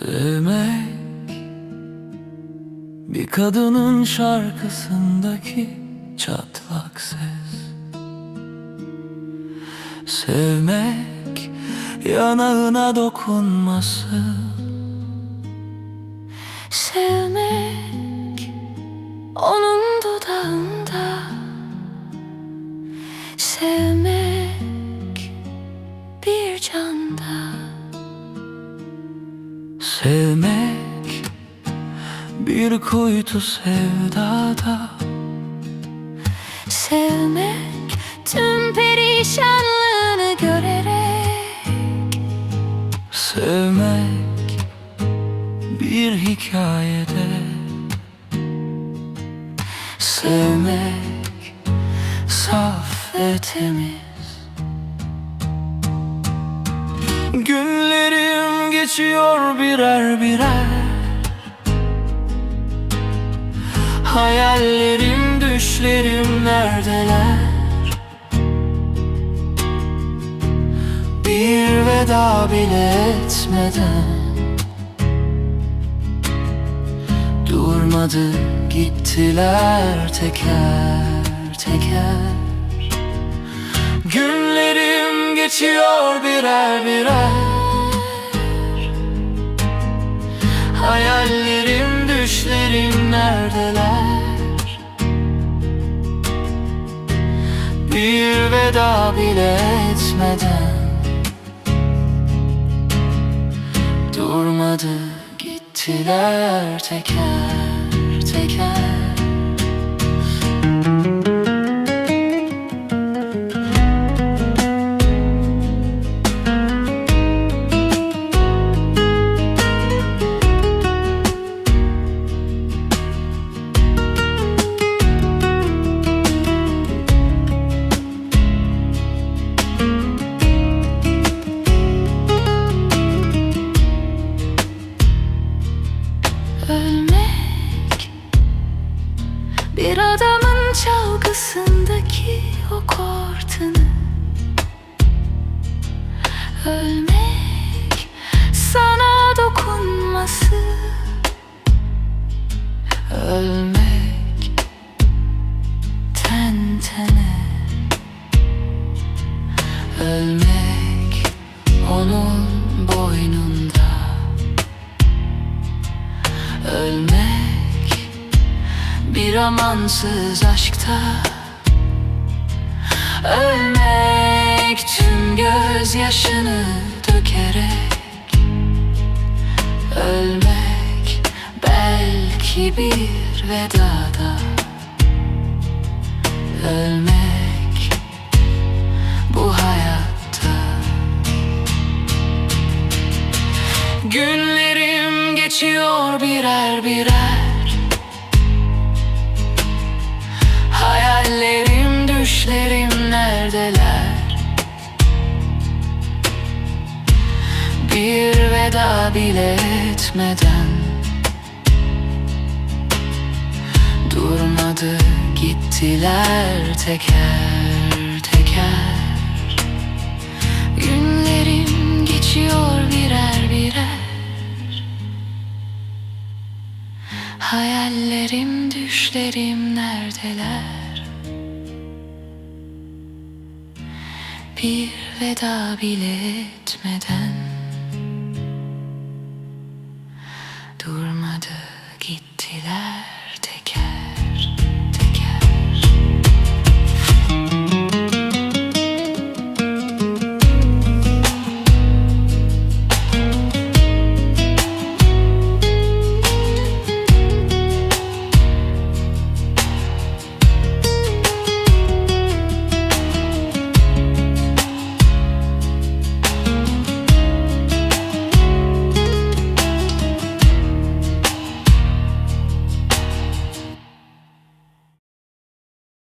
Sevmek. Bir kadının şarkısındaki çatlak ses. Sevmek yanağına dokunması. Sevmek onun dudağında. Sevmek bir canda Sevmek bir kuytu sevdada. Sevmek tüm perişanlığını görerek. Sevmek bir hikayede. Sevmek saf ve temiz. Günlerim geçiyor birer birer. Hayallerim düşlerim neredeler? Bir veda bile etmeden Durmadı gittiler teker teker. Günlerim geçiyor birer birer düşlerim neredeler? Bir veda bile etmeden Durmadı gittiler teker teker Bir adamın çalgısındaki o kortunu Ölmek Sana dokunması Ölmek Ten tene Ölmek onun boynunda. Ölmek bir amansız aşkta. Ölmek tüm gözyaşını dökerek. Ölmek belki bir vedada. Ölmek bu hayatta. Günlerim geçiyor birer birer veda bile etmeden. Durmadı gittiler teker teker. Günlerim geçiyor birer birer. Hayallerim düşlerim neredeler? Bir veda bile etmeden 起来。